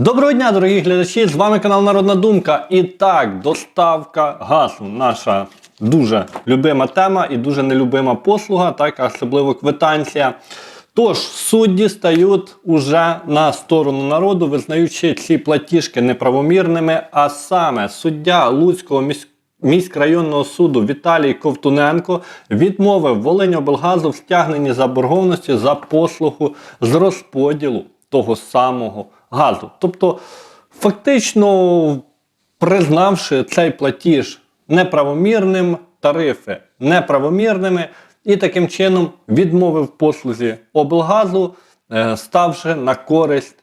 Доброго дня, дорогі глядачі! З вами канал Народна Думка. І так, доставка газу. Наша дуже любима тема і дуже нелюбима послуга, так, особливо квитанція. Тож, судді стають уже на сторону народу, визнаючи ці платіжки неправомірними. А саме суддя Луцького міського міськрайонного суду Віталій Ковтуненко відмовив Волиньоблгазу в стягненні заборгованості за послугу з розподілу того самого газу. Тобто, фактично, признавши цей платіж неправомірним, тарифи неправомірними, і таким чином відмовив послузі облгазу, е, ставши на користь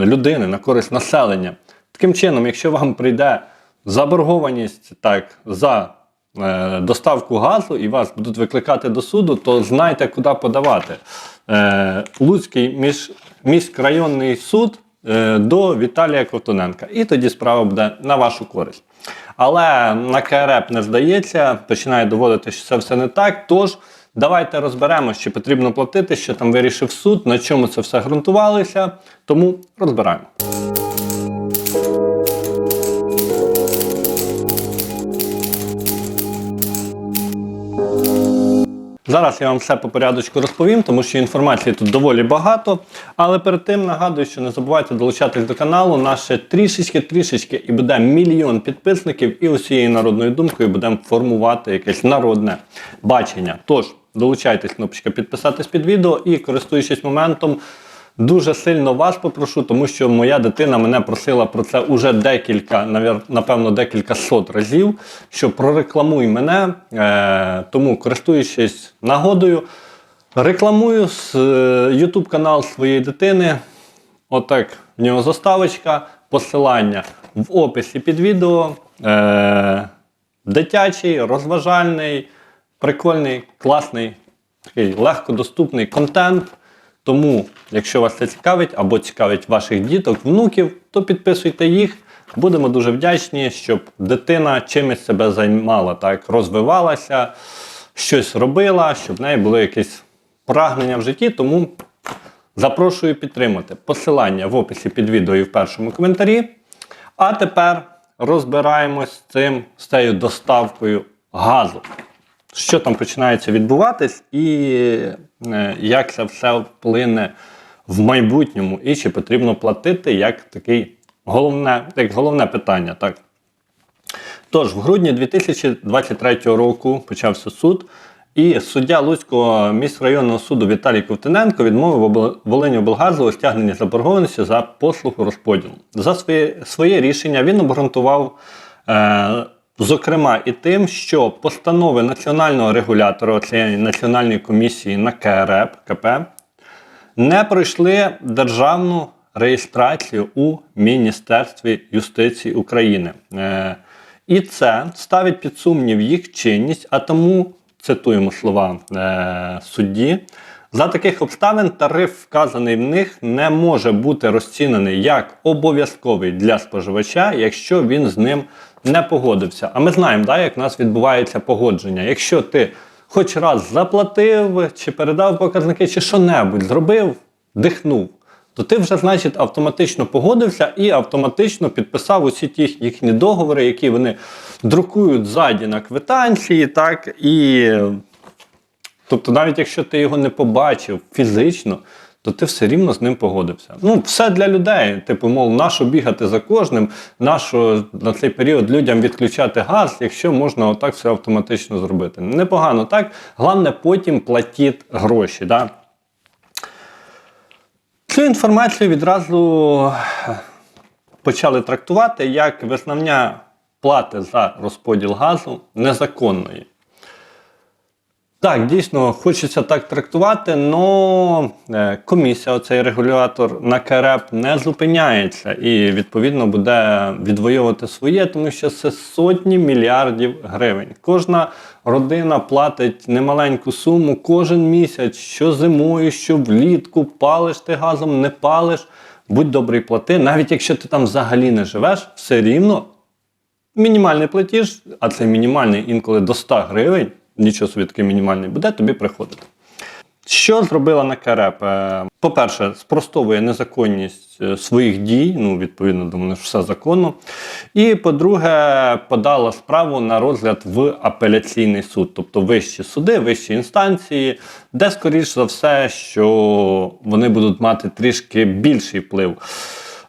людини, на користь населення. Таким чином, якщо вам прийде заборгованість так, за е, доставку газу і вас будуть викликати до суду, то знайте, куди подавати. Е, Луцький між, міськрайонний суд до Віталія Крутоненка. І тоді справа буде на вашу користь. Але на КРЕП не здається, починає доводити, що це все не так. Тож давайте розберемо, що потрібно платити, що там вирішив суд, на чому це все ґрунтувалося. Тому розбираємо. Зараз я вам все по порядочку розповім, тому що інформації тут доволі багато. Але перед тим нагадую, що не забувайте долучатись до каналу. Наше трішечки-трішечки і буде мільйон підписників, і усією народною думкою будемо формувати якесь народне бачення. Тож, долучайтесь, кнопочка підписатись під відео і користуючись моментом. Дуже сильно вас попрошу, тому що моя дитина мене просила про це уже декілька, напевно, декілька сот разів, що прорекламуй мене. Е, тому, користуючись нагодою, рекламую е, YouTube канал своєї дитини. Отак в нього заставочка, посилання в описі під відео. Е, дитячий, розважальний, прикольний, класний, такий легкодоступний контент. Тому, якщо вас це цікавить або цікавить ваших діток, внуків, то підписуйте їх. Будемо дуже вдячні, щоб дитина чимось себе займала, так, розвивалася, щось робила, щоб в неї були якісь прагнення в житті. Тому запрошую підтримати. Посилання в описі під відео і в першому коментарі. А тепер розбираємось з цим, з цією доставкою газу що там починається відбуватись, і е, як це все вплине в майбутньому, і чи потрібно платити як такий головне, як головне питання. Так. Тож, в грудні 2023 року почався суд, і суддя Луцького міськрайонного суду Віталій Ковтиненко відмовив Волині облгазу у стягненні заборгованості за послугу розподілу. За своє, своє рішення він обґрунтував. Е, Зокрема, і тим, що постанови національного регулятора цієї національної комісії на КРЕП КП не пройшли державну реєстрацію у Міністерстві юстиції України. Е, І це ставить під сумнів їх чинність, а тому цитуємо слова е, судді. За таких обставин тариф, вказаний в них, не може бути розцінений як обов'язковий для споживача, якщо він з ним не погодився. А ми знаємо, да, як в нас відбувається погодження. Якщо ти хоч раз заплатив, чи передав показники, чи що-небудь зробив, дихнув, то ти вже, значить, автоматично погодився і автоматично підписав усі ті їхні договори, які вони друкують ззаді на квитанції, так, і Тобто, навіть якщо ти його не побачив фізично, то ти все рівно з ним погодився. Ну, все для людей. Типу, мов, нащо бігати за кожним, нащо на цей період людям відключати газ, якщо можна отак все автоматично зробити. Непогано так. Головне, потім платіть гроші. Да? Цю інформацію відразу почали трактувати як визнання плати за розподіл газу незаконної. Так, дійсно, хочеться так трактувати, але комісія, оцей регулятор на КРЕП не зупиняється і відповідно буде відвоювати своє, тому що це сотні мільярдів гривень. Кожна родина платить немаленьку суму кожен місяць, що зимою, що влітку, палиш ти газом, не палиш. Будь добрий, плати. Навіть якщо ти там взагалі не живеш, все рівно мінімальний платіж, а це мінімальний інколи до 100 гривень нічого собі такий мінімальний буде, тобі приходити. Що зробила НКРЕП? Е, По-перше, спростовує незаконність е, своїх дій, ну, відповідно, думаю, що все законно. І по-друге, подала справу на розгляд в апеляційний суд, тобто вищі суди, вищі інстанції, де, скоріш за все, що вони будуть мати трішки більший вплив.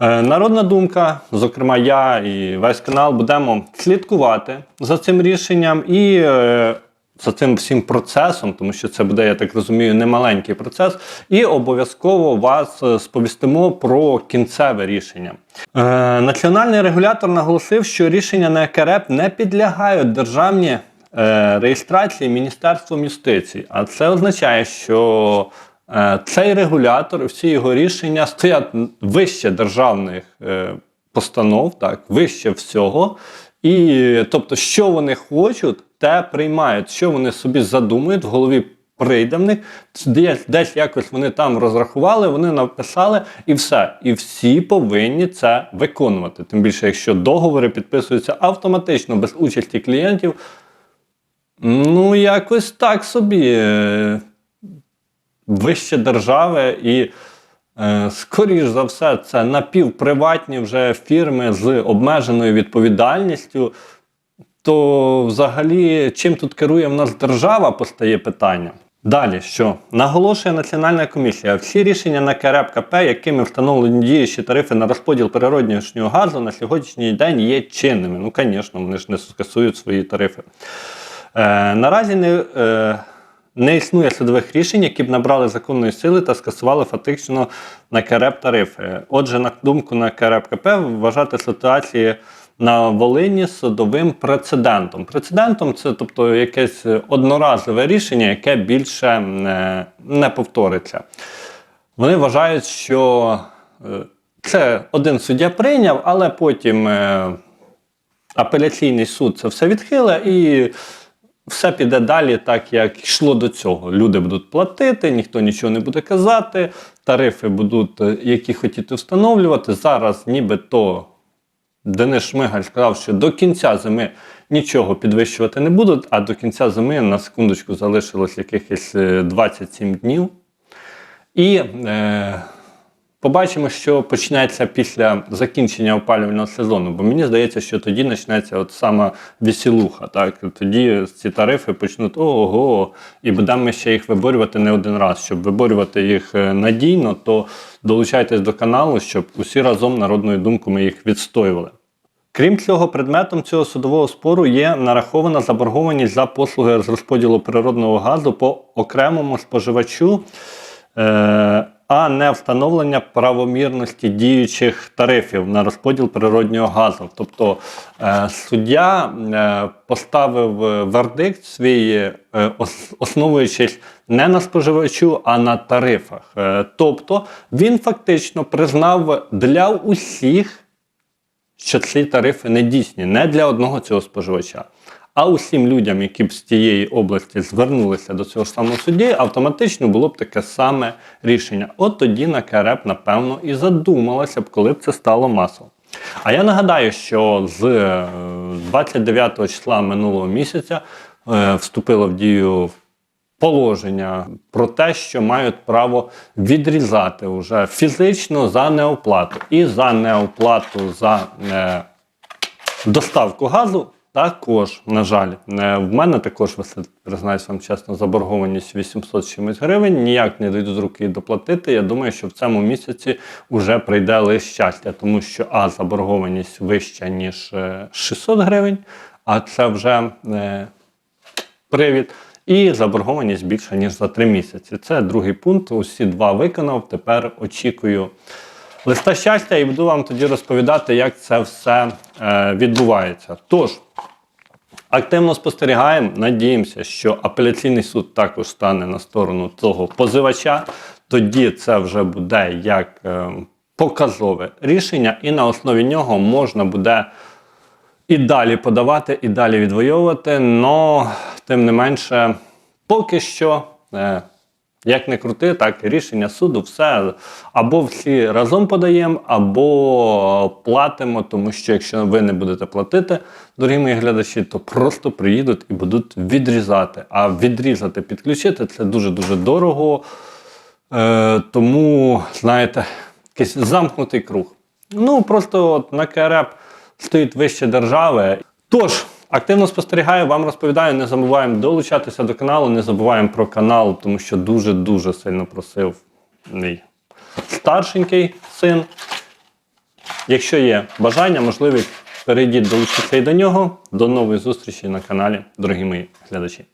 Е, Народна думка, зокрема, я і весь канал, будемо слідкувати за цим рішенням і за цим всім процесом, тому що це буде, я так розумію, немаленький процес, і обов'язково вас е, сповістимо про кінцеве рішення. Е, національний регулятор наголосив, що рішення на ЕКРЕП не підлягають державні е, реєстрації Міністерством юстиції. А це означає, що е, цей регулятор, всі його рішення стоять вище державних постанов, так, вище всього. І тобто, що вони хочуть, те приймають, що вони собі задумують в голові. Прийде в них, десь, десь якось вони там розрахували, вони написали і все. І всі повинні це виконувати. Тим більше, якщо договори підписуються автоматично без участі клієнтів, ну якось так собі е, вище держави і. Е, Скоріш за все, це напівприватні вже фірми з обмеженою відповідальністю. То взагалі, чим тут керує в нас держава, постає питання. Далі, що наголошує Національна комісія, всі рішення на КРЕП КП, якими встановлені діючі тарифи на розподіл природнього газу на сьогоднішній день є чинними. Ну, звісно, вони ж не скасують свої тарифи. Е, наразі не. Е, не існує судових рішень, які б набрали законної сили та скасували фактично на КРЕП тарифи. Отже, на думку на КРЕП КП, вважати ситуації на Волині судовим прецедентом. Прецедентом це тобто якесь одноразове рішення, яке більше не, не повториться. Вони вважають, що е, це один суддя прийняв, але потім е, апеляційний суд це все відхиле і все піде далі, так як йшло до цього. Люди будуть платити, ніхто нічого не буде казати, тарифи будуть, е, які хотіти встановлювати. Зараз нібито Денис Шмигаль сказав, що до кінця зими нічого підвищувати не будуть, а до кінця зими на секундочку залишилось якихось е, 27 днів. І е, побачимо, що почнеться після закінчення опалювального сезону. Бо мені здається, що тоді почнеться от сама весілуха. Так? Тоді ці тарифи почнуть ого, і будемо ще їх виборювати не один раз. Щоб виборювати їх е, надійно, то долучайтесь до каналу, щоб усі разом народною думкою ми їх відстоювали. Крім цього, предметом цього судового спору є нарахована заборгованість за послуги з розподілу природного газу по окремому споживачу, е, а не встановлення правомірності діючих тарифів на розподіл природнього газу. Тобто е, суддя е, поставив е, вердикт свій, основуючись не на споживачу, а на тарифах. Тобто він фактично признав для усіх що ці тарифи не дійсні не для одного цього споживача. А усім людям, які б з тієї області звернулися до цього ж самого судді, автоматично було б таке саме рішення. От тоді на КРЕП, напевно, і задумалася б, коли б це стало масово. А я нагадаю, що з е, 29 числа минулого місяця е, вступило в дію положення про те, що мають право відрізати вже фізично за неоплату і за неоплату за е, доставку газу. Також, на жаль, е, в мене також висить, признаюсь вам чесно, заборгованість 800 чимось гривень. Ніяк не дійду з руки доплатити. Я думаю, що в цьому місяці вже прийде лише щастя, тому що а заборгованість вища ніж е, 600 гривень, а це вже е, привід. І заборгованість більша, ніж за 3 місяці. Це другий пункт. Усі два виконав. Тепер очікую листа щастя і буду вам тоді розповідати, як це все е, відбувається. Тож, активно спостерігаємо, надіємося, що апеляційний суд також стане на сторону цього позивача. Тоді це вже буде як е, показове рішення, і на основі нього можна буде і далі подавати, і далі відвоювати. Но тим не менше, поки що е, Як не крути, так рішення суду, все або всі разом подаємо, або платимо, тому що якщо ви не будете платити, дорогі мої глядачі, то просто приїдуть і будуть відрізати. А відрізати, підключити це дуже-дуже дорого. Е, тому, знаєте, якийсь замкнутий круг. Ну, просто от на КРЕП стоїть вище держави. Тож, активно спостерігаю, вам розповідаю, не забуваємо долучатися до каналу, не забуваємо про канал, тому що дуже-дуже сильно просив мій старшенький син. Якщо є бажання, можливість, перейдіть долучитися і до нього. До нової зустрічі на каналі, дорогі мої глядачі.